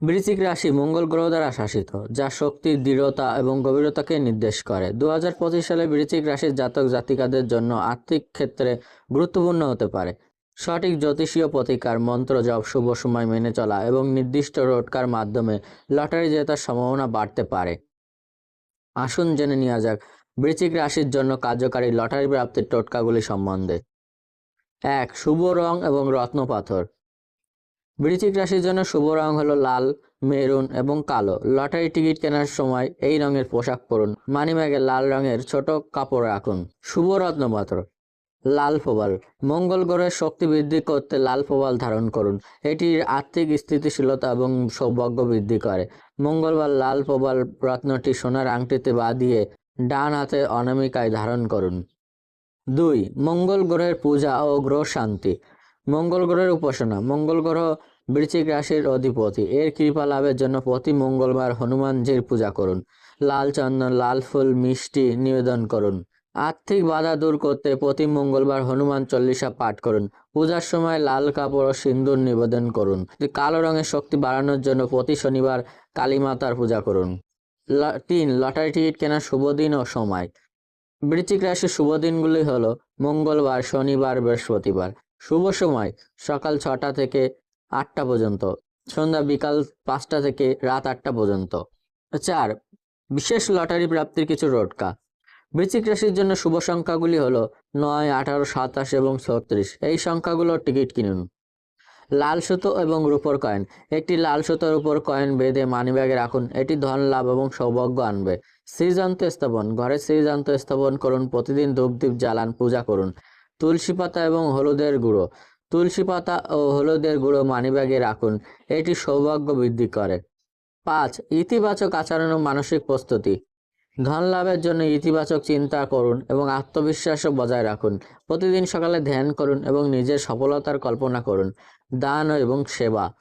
বৃশ্চিক রাশি মঙ্গল গ্রহ দ্বারা শাসিত, যা শক্তির দৃঢ়তা এবং গভীরতাকে নির্দেশ করে। দু হাজার পঁচিশ সালে বৃশ্চিক রাশির জাতক জাতিকাদের জন্য আর্থিক ক্ষেত্রে গুরুত্বপূর্ণ হতে পারে। সঠিক জ্যোতিষীয় প্রতিকার, মন্ত্র জপ, শুভ সময় মেনে চলা এবং নির্দিষ্ট রোটকার মাধ্যমে লটারি জেতার সম্ভাবনা বাড়তে পারে। আসুন জেনে নেওয়া যাক, বৃশ্চিক রাশির জন্য কার্যকারী লটারি প্রাপ্তির টোটকাগুলি সম্বন্ধে। এক, শুভ রং এবং রত্ন পাথর বৃশ্চিক রাশির জন্য শুভ রং হলো লাল, মেরুন এবং কালো। লটারি টিকিট কেনার সময় এই রঙের পোশাক পরুন। মানিব্যাগে লাল রঙের ছোট কাপড় রাখুন। শুভ রত্নপাত্র লাল ফোবাল। মঙ্গল গ্রহের শক্তি বৃদ্ধি করতে লাল ফোবাল ধারণ করুন। এটির আর্থিক স্থিতিশীলতা এবং সৌভাগ্য বৃদ্ধি করে। মঙ্গলবার লাল ফোবাল রত্নটি সোনার আংটিতে বাঁধিয়ে ডান হাতে অনামিকায় ধারণ করুন। দুই, মঙ্গল গ্রহের পূজা ও গ্রহ শান্তি। মঙ্গল গ্রহের উপাসনা। মঙ্গল গ্রহ বৃশ্চিক রাশির অধিপতি। এর কৃপা লাভের জন্য প্রতি মঙ্গলবার হনুমানজির পূজা করুন। লাল চন্দন, লাল ফুল, মিষ্টি নিবেদন করুন। আর্থিক বাধা দূর করতে প্রতি মঙ্গলবার হনুমান চল্লিশা পাঠ করুন। পূজার সময় লাল কাপড় ও সিন্দুর নিবেদন করুন। কালো রঙের শক্তি বাড়ানোর জন্য প্রতি শনিবার কালী মাতার পূজা করুন। তিন, লটারি টিকিট কেনার শুভ দিন ও সময়। বৃশ্চিক রাশির শুভ দিনগুলি হলো মঙ্গলবার, শনিবার, বৃহস্পতিবার। শুভ সময়, সকাল ছটা থেকে আটটা পর্যন্ত, সন্ধ্যা বিকাল পাঁচটা থেকে রাত আটটা পর্যন্ত। চার, বিশেষ লটারি প্রাপ্তির কিছু রোটকা বৃশ্চিক রাশির জন্য শুভ সংখ্যাগুলি হলো নয়, আঠারো, সাতাশ এবং ছত্রিশ। এই সংখ্যাগুলোর টিকিট কিনুন। লাল সুতো এবং রূপোর কয়েন একটি লাল সুতোর উপর কয়েন বেঁধে মানিব্যাগে রাখুন। এটি ধন, লাভ এবং সৌভাগ্য আনবে। শ্রীযন্ত্র স্থাপন। ঘরে শ্রীযন্ত্র স্থাপন করুন। প্রতিদিন ধূপদীপ জ্বালান, পূজা করুন। তুলসী পাতা এবং হলুদের গুঁড়ো। তুলসী পাতা ও হলুদের গুঁড়ো মানিব্যাগে রাখুন। এটি সৌভাগ্য বৃদ্ধি করে। পাঁচ, ইতিবাচক আচরণ ও মানসিক প্রস্তুতি। ধন লাভের জন্য ইতিবাচক চিন্তা করুন এবং আত্মবিশ্বাসও বজায় রাখুন। প্রতিদিন সকালে ধ্যান করুন এবং নিজের সফলতার কল্পনা করুন। দান এবং সেবা।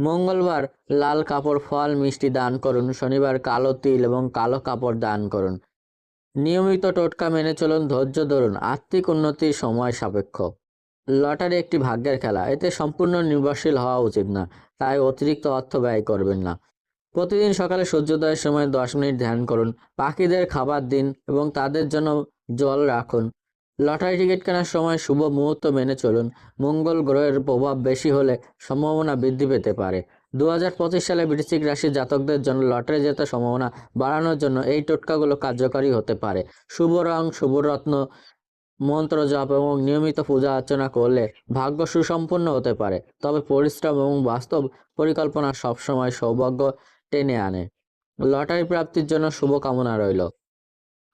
মঙ্গলবার লাল কাপড়, ফল, মিষ্টি দান করুন। শনিবার কালো তিল এবং কালো কাপড় দান করুন। নিয়মিত টোটকা মেনে চলুন, ধৈর্য ধরুন, আর্থিক উন্নতির সময় সাপেক্ষ। লটারি একটি ভাগ্যের খেলা, এতে সম্পূর্ণ নির্ভরশীল হওয়া উচিত না, তাই অতিরিক্ত অর্থ ব্যয় করবেন না। প্রতিদিন সকালে সূর্যোদয়ের সময় দশ মিনিট ধ্যান করুন, পাখিদের খাবার দিন এবং তাদের জন্য জল রাখুন। লটারি টিকিট কেনার সময় শুভ মুহূর্ত মেনে চলুন। মঙ্গল গ্রহের প্রভাব বেশি হলে সম্ভাবনা বৃদ্ধি পেতে পারে। দু হাজার পঁচিশ সালে বৃশ্চিক রাশির জাতকদের জন্য লটারি জেতার সম্ভাবনা বাড়ানোর জন্য এই টোটকাগুলো কার্যকরী হতে পারে। শুভ রং, শুভ রত্ন, মন্ত্র জপ এবং নিয়মিত পূজা অর্চনা করলে ভাগ্য সুসম্পন্ন হতে পারে। তবে পরিশ্রম এবং বাস্তব পরিকল্পনা সবসময় সৌভাগ্য টেনে আনে। লটারি প্রাপ্তির জন্য শুভকামনা রইল।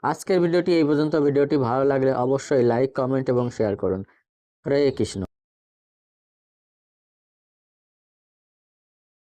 আজকের ভিডিওটি এই পর্যন্ত। ভিডিওটি ভালো লাগলে অবশ্যই লাইক, কমেন্ট এবং শেয়ার করুন। হরে কৃষ্ণ।